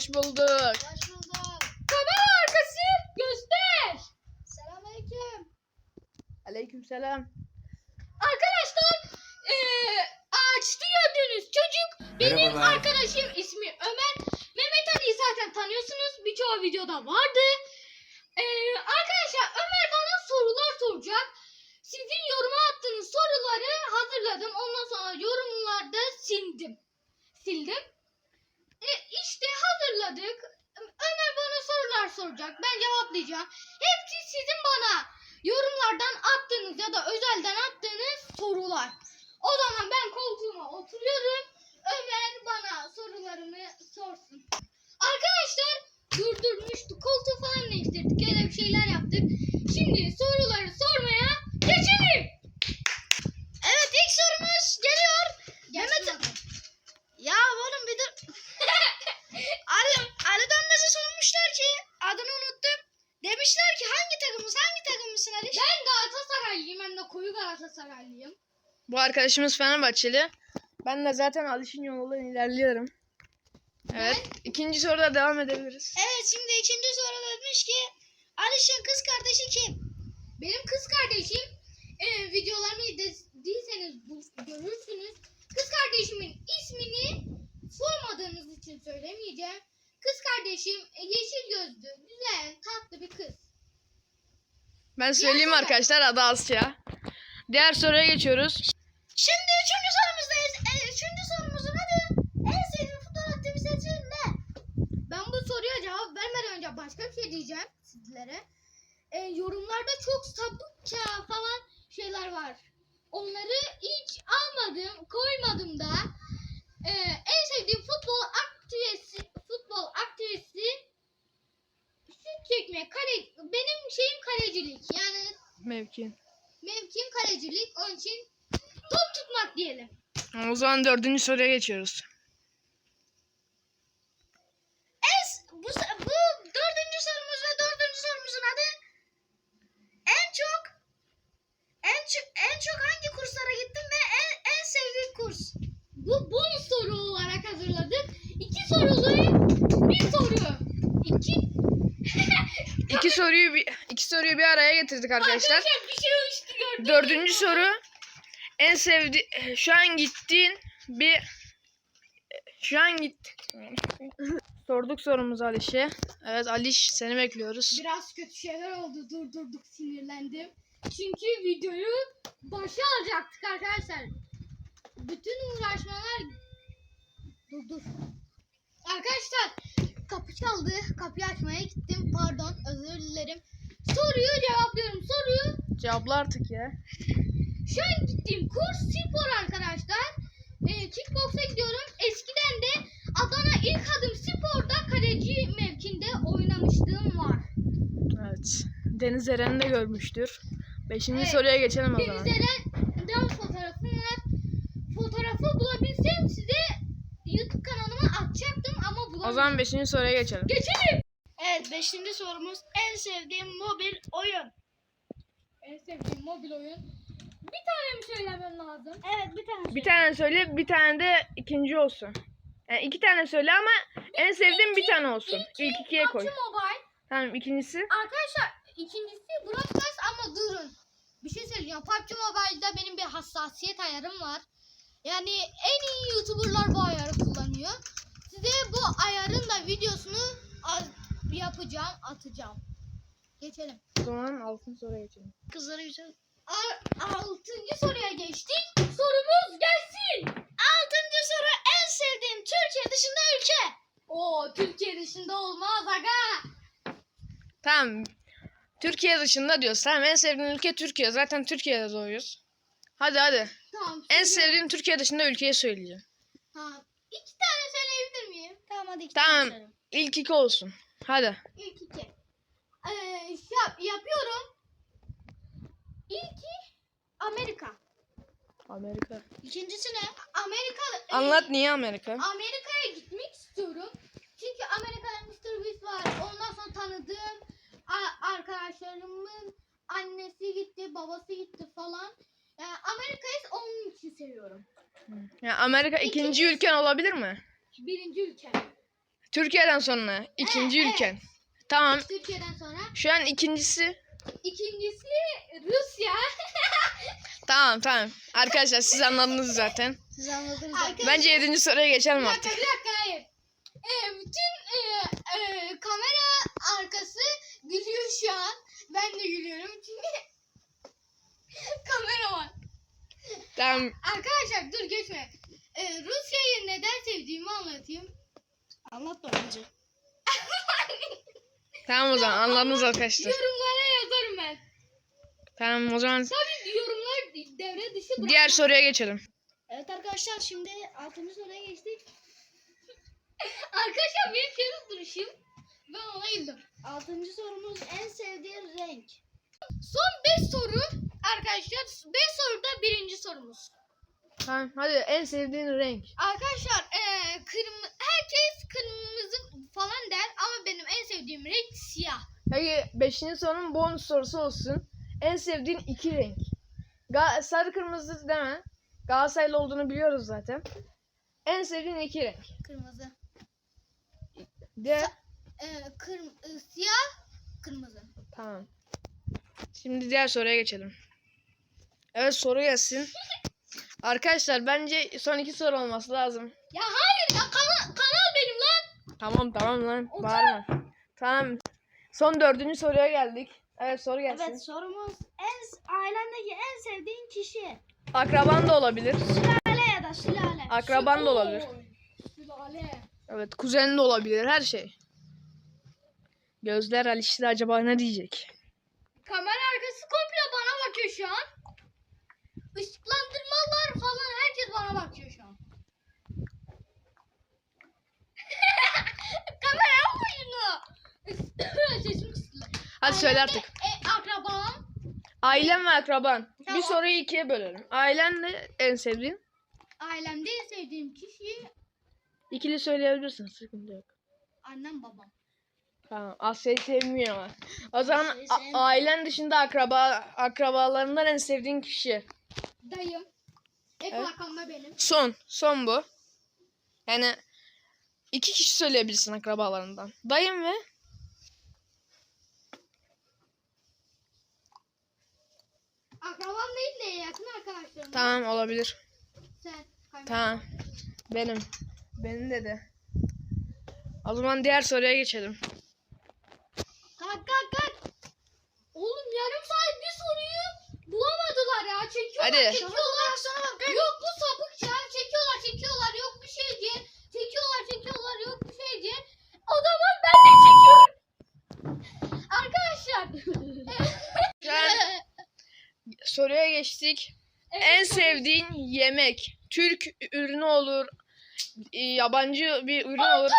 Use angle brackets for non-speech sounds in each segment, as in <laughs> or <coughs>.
Hoş bulduk. Hoş bulduk. Kamera arkası göster. Selamünaleyküm. Aleykümselam. Arkadaşlar eee ağaçta gördüğünüz çocuk benim Merhabalar. arkadaşım ismi Ömer. Mehmet Ali'yi zaten tanıyorsunuz. Birçoğu videoda vardı. Eee, arkadaşlar Ömer bana sorular soracak. Sizin yoruma attığınız soruları hazırladım. Ondan sonra yorumlarda sildim. Sildim. E, işte hazırladık. Ömer bana sorular soracak. Ben cevaplayacağım. Hepsi sizin bana yorumlardan attığınız ya da özelden attığınız sorular. O zaman ben koltuğuma oturuyorum. Ömer bana sorularını sorsun. Arkadaşlar durdurmuştuk. Koltuğu falan değiştirdik. Öyle bir şeyler yaptık. Şimdi soruları sormaya geçelim. Evet ilk sorumuz geliyor. Mehmet Ya oğlum bir dur. <laughs> Ali, Ali Dönmez'e sormuşlar ki adını. Demişler ki hangi takımız hangi takımısın Ali? ben Galatasaraylıyım. Hem de koyu Galatasaraylıyım. Bu arkadaşımız Fenerbahçeli. Ben de zaten Aliş'in yolundan ilerliyorum. Evet. ikinci soruda devam edebiliriz. Evet şimdi ikinci soru demiş ki Aliş'in kız kardeşi kim? Benim kız kardeşim e, videolarımı izlediyseniz bu- görürsünüz. Kız kardeşimin ismini sormadığınız için söylemeyeceğim. Kız kardeşim e, yeşil gözlü, güzel, tatlı bir kız. Ben söyleyeyim soru. arkadaşlar adı Asya. Diğer soruya geçiyoruz. Şimdi üçüncü sorumuzdayız. E, üçüncü sorumuzun adı en sevdiğin futbol aktivitesi ne? Ben bu soruya cevap vermeden önce başka bir şey diyeceğim sizlere. E, yorumlarda çok sapıkça falan şeyler var. Onları hiç almadım, koymadım da. E, en sevdiğim futbol aktivitesi, futbol aktivitesi şut çekme, kale, benim şeyim kalecilik. Yani Mevki. mevkim kalecilik. Onun için top tutmak diyelim. O zaman dördüncü soruya geçiyoruz. En, s- bu, bu dördüncü sorumuz ve dördüncü sorumuzun adı en çok en, en çok hangi kurslara gittin ve en, en sevdiğin kurs? Bu bonus soru olarak hazırladık. İki sorulu bir soru. İki İki <laughs> soruyu bir soruyu bir araya getirdik arkadaşlar. Arkadaşlar bir şey uçtu gördünüz Dördüncü soru en sevdi şu an gittiğin bir şu an git sorduk sorumuzu Aliş'e. Evet Aliş seni bekliyoruz. Biraz kötü şeyler oldu. Durdurduk sinirlendim. Çünkü videoyu başa alacaktık arkadaşlar. Bütün uğraşmalar dur dur. Arkadaşlar kapı çaldı. Kapıyı açmaya gittim. Pardon özür dilerim. Soruyu cevaplıyorum. Soruyu Cevapla artık ya. Şu an gittiğim kurs spor arkadaşlar. Ee, kickboksa gidiyorum. Eskiden de Adana İlk Adım Spor'da kaleci mevkinde oynamışlığım var. Evet. Deniz Eren'i de görmüştür. Beşinci Evet. soruya geçelim o zaman. Deniz Eren'den fotoğrafım var. Fotoğrafı bulabilsem size YouTube kanalıma atacaktım ama bulamadım. O zaman beşinci soruya geçelim. Geçelim. Evet beşinci sorumuz en sevdiğim mobil oyun. En sevdiğim mobil oyun. Bir tane mi söylemem lazım? Evet bir tane. Bir tane söyle, bir tane de ikinci olsun. Yani iki tane söyle ama en sevdiğin bir tane olsun. İlk ikiye koy. PUBG Mobile. Tamam ikincisi. Arkadaşlar ikincisi Brawl Stars ama durun. Bir şey söyleyeceğim. PUBG Mobile'da benim bir hassasiyet ayarım var. Yani en iyi YouTuber'lar bu ayarı kullanıyor. Size bu ayarın da videosunu yapacağım, atacağım. Geçelim. O zaman altıncı soruya geçelim. Kızları güzel. A- altıncı soruya geçtik. Sorumuz gelsin. Altıncı soru en sevdiğim Türkiye dışında ülke. Oo Türkiye dışında olmaz aga. Tamam. Türkiye dışında diyoruz. Tamam en sevdiğin ülke Türkiye. Zaten Türkiye'de doğuyoruz. Hadi hadi. Tamam. En şimdi- sevdiğin Türkiye dışında ülkeyi söyleyeceğim. Tamam. İki tane söyleyebilir miyim? Tamam hadi iki Tamam. tane söyle. İlk iki olsun. Hadi. İlk iki. Ee, yap, yapıyorum. İlki Amerika. Amerika. İkincisi ne? Amerika. e, Anlat niye Amerika? Amerika'ya gitmek istiyorum. Çünkü Amerika'da Mr. Beast var. Ondan sonra tanıdığım arkadaşlarımın annesi gitti, babası gitti falan. Yani Amerika'yı onun için seviyorum. Ya Amerika ikinci ülken olabilir mi? Birinci ülke. Türkiye'den sonra ikinci Evet, ülken. Tamam. Türkiye'den sonra. Şu an ikincisi. İkincisi Rusya. <laughs> Tamam tamam. Arkadaşlar siz anladınız zaten. Siz anladınız. Arkadaşlar- Bence yedinci soruya geçelim Bir dakika artık. bir dakika hayır. Ee, bütün e, e, kamera arkası gülüyor şu an. Ben de gülüyorum çünkü <laughs> kamera var. Tamam. Arkadaşlar dur geçme. Ee, Rusya'yı neden sevdiğimi anlatayım. Anlat babacığım. Tamam o zaman anladınız arkadaşlar. Yorumlara yazarım ben. Tamam o zaman Tabii yorumlar devre dışı bırak. diğer soruya geçelim. Evet arkadaşlar şimdi 6. soruya geçtik. <laughs> Arkadaşlar benim kendi duruşum. Ben ona güldüm. 6. sorumuz en sevdiğin renk. Son 5 soru arkadaşlar. 5 soruda birinci sorumuz. Tamam hadi en sevdiğin renk. Arkadaşlar eee kırmızı herkes kırmızı falan der ama benim en sevdiğim renk siyah. Peki beşinci sorunun bonus sorusu olsun. En sevdiğin iki renk. Ga- sarı kırmızı deme. Galatasaraylı olduğunu biliyoruz zaten. En sevdiğin iki renk. Kırmızı. De Eee kırm ıı, siyah kırmızı. tamam. Şimdi diğer soruya geçelim. Evet soru gelsin. Arkadaşlar bence son iki soru olması lazım. Ya hayır ya kanal, kanal benim lan. Tamam tamam lan bağırma. Tamam. Son dördüncü soruya geldik. Evet soru gelsin. Evet sorumuz en ailendeki en sevdiğin kişi. Akraban da olabilir. Sülale ya da sülale. Akraban da olabilir. Sülale. Evet kuzenin de olabilir her şey. Gözler Alişli acaba ne diyecek? Kamera arkası komple bana bakıyor şu an. Işıklandırmalar falan herkes bana bakıyor şu an. <laughs> Kamera yapma şunu. <coughs> Sesim kısıldı. Hadi söyle artık. E, akrabam. Ailen ve akraban. Bir Tamam. soruyu ikiye bölelim. Ailen ne en sevdiğin? Ailemde en sevdiğim kişi İkili söyleyebilirsin sıkıntı yok. annem babam. Tamam Asya'yı sevmiyor ama. O zaman Asya'yı a- ailen dışında akraba akrabalarından en sevdiğin kişi. Dayım. Hep Evet. arkamda benim. Son. Son bu. Yani iki kişi söyleyebilirsin akrabalarından. Dayım ve Akrabam değil de yakın arkadaşlarım. tamam olabilir. Sen. Tamam. Benim. Benim dedi. O zaman diğer soruya geçelim. Kalk kalk kalk. Oğlum yarım saat bir soruyu bulamadılar ya. Çekiyorlar Hadi. çekiyorlar. Yok bu sapık ya. Çekiyorlar çekiyorlar. Yok bir şey diye. Çekiyorlar çekiyorlar. Yok bir şey diye. O zaman ben de çekiyorum. Arkadaşlar. <laughs> An soruya geçtik. En sevdiğin yemek. Türk ürünü olur. e, Yabancı bir ürün olur.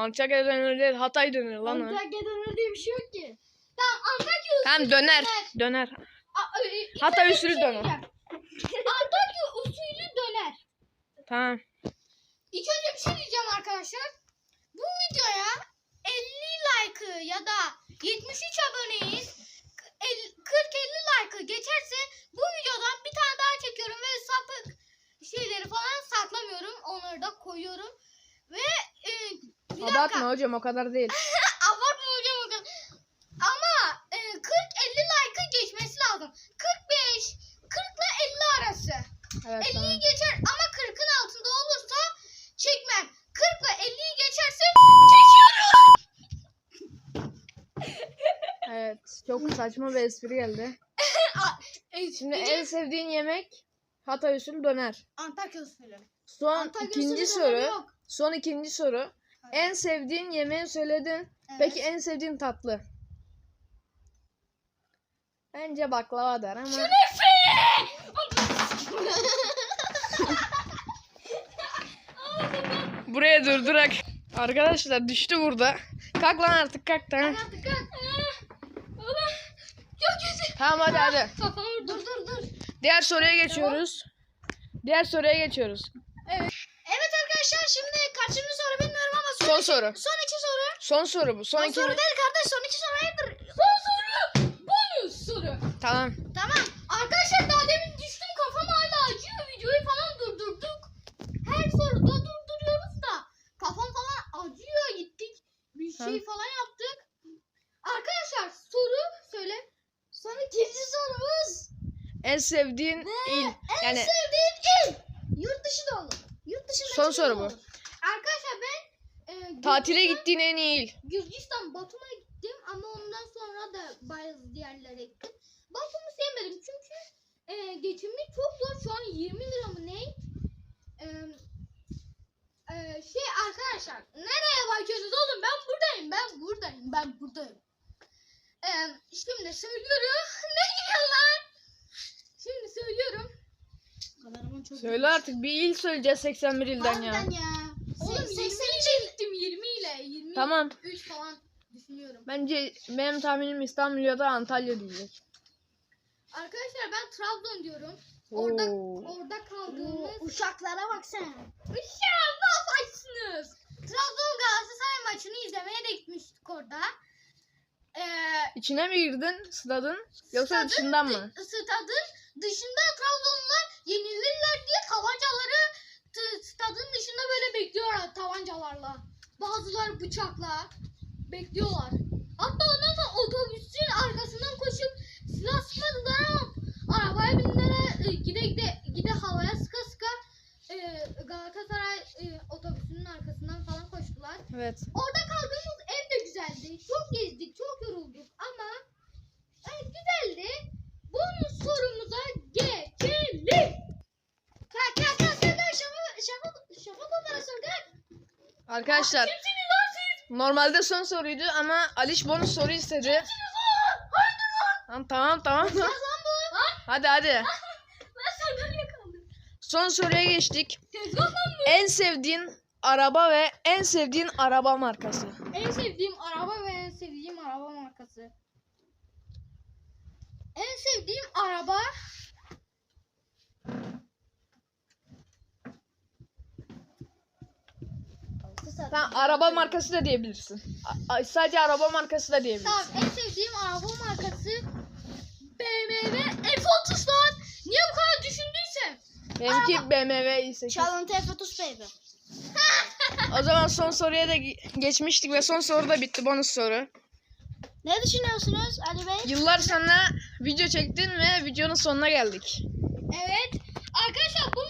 Antakya döneri. Değil, Hatay döneri lan o. Antakya döneri diye bir şey yok ki. Tamam Antakya usulü Tamam döner. Döner. A- e, Hatay bir usulü şey döner. diyeceğim. <laughs> Antakya usulü döner. Tamam. İlk önce bir şey diyeceğim arkadaşlar. Bu videoya 50 like'ı ya da 73 aboneyiz. 40-50 like'ı geçerse bu videodan bir tane daha çekiyorum ve sapık şeyleri falan saklamıyorum. Onları da koyuyorum. Ve e, bir dakika. Abartma hocam o kadar değil. <laughs> Abartma hocam o kadar. Ama e, 40-50 like'ı geçmesi lazım. 45 40 ile 50 arası. Evet 50'yi tamam. geçer ama 40'ın altında olursa çekmem. 40 ve 50'yi geçerse çekiyorum. <laughs> Evet. Çok saçma bir espri geldi. <laughs> E, Şimdi en sevdiğin yemek Hatay usulü döner. Antakya usulü. Son Antakya ikinci usulü soru. yok. Son ikinci soru. En sevdiğin yemeği söyledin. Evet. Peki en sevdiğin tatlı? Bence baklava der ama. <laughs> Buraya durdurak. Arkadaşlar düştü burada. Kalk lan artık kalk tamam. Artık kalk. Tamam hadi hadi. Kafamı dur dur dur. Diğer soruya geçiyoruz. Diğer soruya geçiyoruz. Evet arkadaşlar şimdi kaçıncı soru Son soru. Son iki soru. Son soru bu. Son, son soru değil kardeş. Son iki soru hayırdır? Son soru. Bonus soru. Tamam. Tamam. Arkadaşlar daha demin düştüm kafam hala acıyor. Videoyu falan durdurduk. Her soruda durduruyoruz da. Kafam falan acıyor gittik. Bir şey ha. falan yaptık. Arkadaşlar soru söyle. Son ikinci sorumuz. En sevdiğin ne? il. En yani... sevdiğin il. Yurt dışı da olur. Yurt dışı Son soru bu. Olur. Tatile gittiğin en iyi il. Gürcistan Batum'a gittim ama ondan sonra da bazı diğerlere gittim. Batum'u sevmedim çünkü e, geçimli çok zor. Şu an 20 lira mı ne? E, e, şey arkadaşlar nereye bakıyorsunuz oğlum ben buradayım ben buradayım ben buradayım. E, şimdi söylüyorum. <laughs> ne gidiyor lan? Şimdi söylüyorum. Söyle artık bir il söyleyeceğiz 81 ilden ya. Harbiden ya. Oğlum Se- 20 80 ile gittim 20 ile 20 Tamam. 3 falan düşünüyorum. Bence benim tahminim İstanbul ya da Antalya diyecek. Arkadaşlar ben Trabzon diyorum. Orada Oo. orada kaldığımız Uşaklara baksana. Uşağım ne yaparsınız? Trabzon Galatasaray maçını izlemeye de gitmiştik orada. Ee, İçine mi girdin stadın yoksa Stadın dışından mı? stadın dışında Trabzonlular yenilirler diye tabancaları stadın dışında böyle bekliyorlar tabancalarla. Bazıları bıçakla bekliyorlar. Hatta ondan sonra otobüsün arkasından koşup silah sıkmadılar ama arabaya bindiler e, gide gide gide havaya sıka sıka e, Galatasaray e, otobüsünün arkasından falan koştular. Evet. Orada kaldığımız ev de güzeldi. Çok gezdik, çok yorulduk ama evet güzeldi. Bonus sorumuza geçelim. Kalk kalk kalk kalk kalk şafak şafak şafak operasyonu kalk. Arkadaşlar normalde son soruydu ama Aliş bonus soru istedi. Tamam tamam tamam. Hadi hadi. Son soruya geçtik. En sevdiğin araba ve en sevdiğin araba markası. En sevdiğim araba ve en sevdiğim araba markası. En sevdiğim araba Tamam araba markası da diyebilirsin. A- a- sadece araba markası da diyebilirsin. Tamam en sevdiğim araba markası BMW F30 lan. Niye bu kadar düşündüyse? Benimki BMW i8. Çalıntı F30 baby. O zaman son soruya da ge- geçmiştik ve son soru da bitti bonus soru. Ne düşünüyorsunuz Ali Bey? Yıllar sonra video çektin ve videonun sonuna geldik. Evet. Arkadaşlar bu video için